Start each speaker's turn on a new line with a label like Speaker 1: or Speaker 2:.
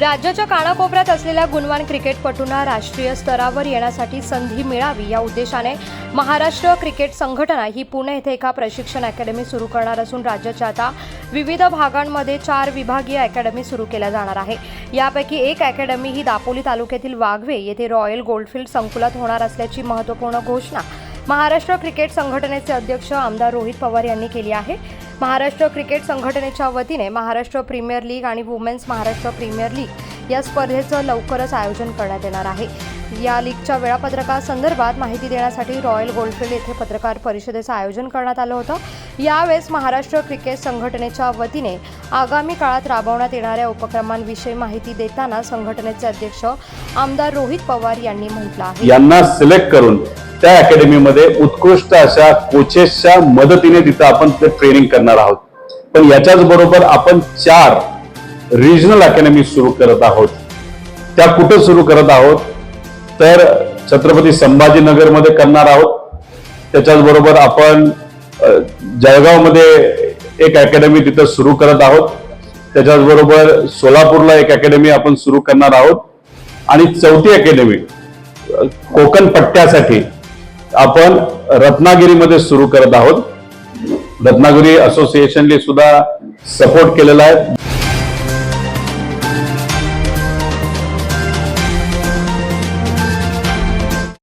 Speaker 1: राज्याच्या कानाकोपऱ्यात असलेल्या गुणवान क्रिकेटपटूंना राष्ट्रीय स्तरावर येण्यासाठी संधी मिळावी या उद्देशाने महाराष्ट्र क्रिकेट संघटना ही पुणे येथे एका प्रशिक्षण अकॅडमी सुरू करणार असून राज्याच्या आता विविध भागांमध्ये चार विभागीय अकॅडमी सुरू केल्या जाणार आहे. यापैकी एक अकॅडमी ही दापोली तालुक्यातील वाघवे येथे रॉयल गोल्डफील्ड संकुलात होणार असल्याची महत्त्वपूर्ण घोषणा महाराष्ट्र क्रिकेट संघटनेचे अध्यक्ष आमदार रोहित पवार यांनी केली आहे. महाराष्ट्र क्रिकेट संघटनेच्या वतीने महाराष्ट्र प्रीमियर लीग आणि वुमेन्स महाराष्ट्र प्रीमियर लीग या स्पर्धेचं लवकरच आयोजन करण्यात येणार आहे. या लीगच्या वेळापत्रकासंदर्भात माहिती देण्यासाठी रॉयल गोल्डफील्ड येथे पत्रकार परिषदेचं आयोजन करण्यात आलं होतं. यावेळेस महाराष्ट्र क्रिकेट संघटनेच्या वतीने आगामी काळात राबवण्यात येणाऱ्या उपक्रमांविषयी माहिती देताना संघटनेचे अध्यक्ष आमदार रोहित पवार यांनी म्हटलं आहे.
Speaker 2: यांना सिलेक्ट करून त्या अकॅडमीमध्ये उत्कृष्ट अशा कोचेसच्या मदतीने तिथं आपण ते ट्रेनिंग करणार आहोत. पण याच्याच बरोबर आपण चार रिजनल अकॅडमी सुरू करत आहोत. त्या कुठं सुरू करत आहोत? तर छत्रपती संभाजीनगरमध्ये करणार आहोत. त्याच्याच बरोबर आपण जळगावमध्ये एक अकॅडमी तिथं सुरू करत आहोत. त्याच्याच बरोबर सोलापूरला एक अकॅडमी आपण सुरू करणार आहोत. आणि चौथी अकॅडमी कोकण पट्ट्यासाठी आपण रत्नागिरीमध्ये सुरू करत आहोत. रत्नागिरी असोसिएशनने सुद्धा सपोर्ट केलेला आहे.